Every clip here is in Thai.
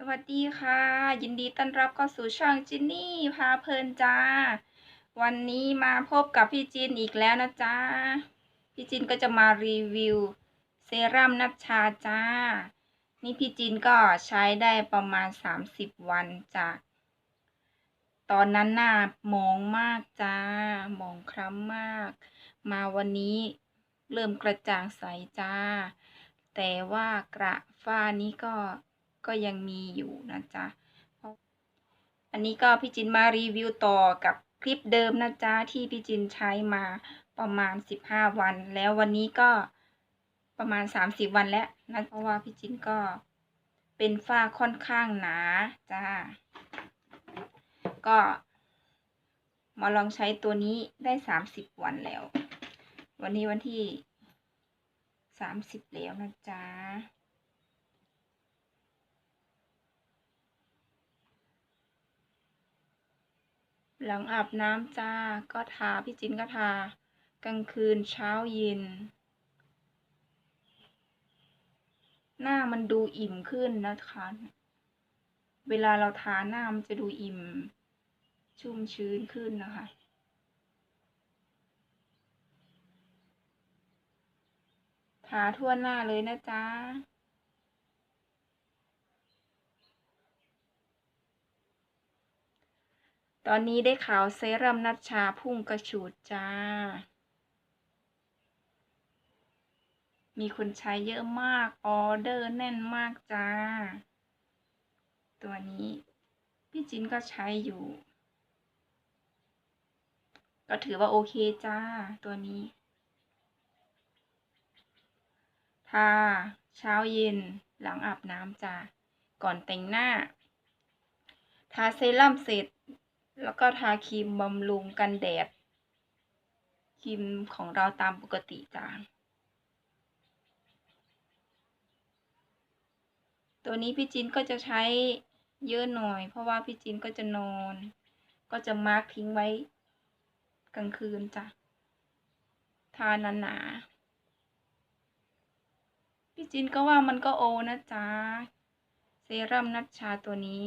สวัสดีค่ะ ยินดีต้อนรับเข้าสู่ช่องจินนี่พาเพลินจ้า วันนี้มาพบกับพี่จินอีกแล้วนะจ้าพี่จินก็จะมารีวิวเซรั่มนัชชาจ้า นี่พี่จินก็ใช้ได้ประมาณ 30 วันจากตอนนั้นหน้ามองมากจ้ามองคล้ำมาก มาวันนี้เริ่มกระจ่างใสจ้า แต่ว่ากระฝ้านี้ก็ ก็ยังมีอยู่นะจ๊ะ อันนี้ก็พี่จินมารีวิวต่อกับคลิปเดิมนะจ๊ะ ที่พี่จินใช้มาประมาณ 15 วัน แล้ววันนี้ก็ประมาณ 30 วันแล้วนะเพราะว่าพี่จินก็เป็นฝ้าค่อนข้างหนาจ้า ก็มาลองใช้ตัวนี้ได้ 30 วันแล้ว วันนี้วันที่ 30 แล้วนะจ๊ะ หลังอาบน้ำจ้าก็ทาพี่จินก็ทา กลางคืนเช้าเย็น หน้ามันดูอิ่มขึ้นนะคะ เวลาเราทาหน้ามันจะดูอิ่ม ชุ่มชื้นขึ้นนะคะทาทั่วหน้าเลยนะจ๊ะ ตอนนี้ได้ข่าวเซรั่มนัชชาพุ่งกระฉูดจ้า มีคนใช้เยอะมาก ออเดอร์แน่นมากจ้า ตัวนี้ พี่จินก็ใช้อยู่ ก็ถือว่าโอเคจ้า ตัวนี้ทาเช้าเย็นหลังอาบน้ำจ้า ก่อนแต่งหน้า ทาเซรั่มเสร็จ แล้วก็ทาครีมบำรุงกันแดดครีมของเราตามปกติจ้าตัวนี้พี่จินก็จะใช้เยอะหน่อย เพราะว่าพี่จินก็จะนอน ก็จะมาร์กทิ้งไว้กลางคืนจ้ะทานหนาพี่จินก็ว่ามันก็โอนะจ๊ะเซรั่มนัชชาตัวนี้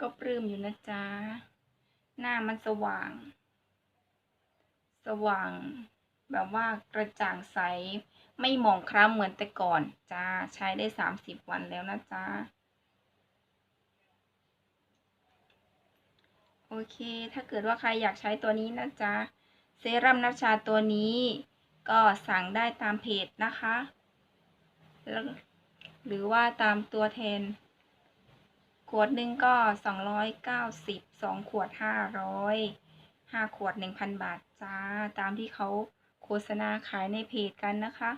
ก็ปลื้มอยู่นะจ๊ะ หน้ามันสว่าง สว่าง แบบว่ากระจ่างใส ไม่หมองคล้ำเหมือนแต่ก่อนจ้า ใช้ได้สามสิบวันแล้วนะจ๊ะ โอเค ถ้าเกิดว่าใครอยากใช้ตัวนี้นะจ๊ะ เซรั่มนัชชาตัวนี้ ก็สั่งได้ตามเพจนะคะ หรือว่าตามตัวแทน ขวดหนึ่งก็สองร้อยเก้าสิบสองขวดห้าร้อยห้าขวดหนึ่งพันบาทจ้า ตามที่เขาโฆษณาขายในเพจกันนะคะ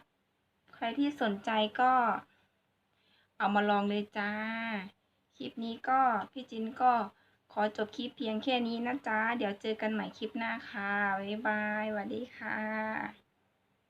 ใครที่สนใจก็ เอามาลองเลยจ้า คลิปนี้ก็พี่จินก็ขอจบคลิปเพียงแค่นี้นะจ๊ะ เดี๋ยวเจอกันใหม่คลิปหน้าค่ะ บ๊ายบายสวัสดีค่ะ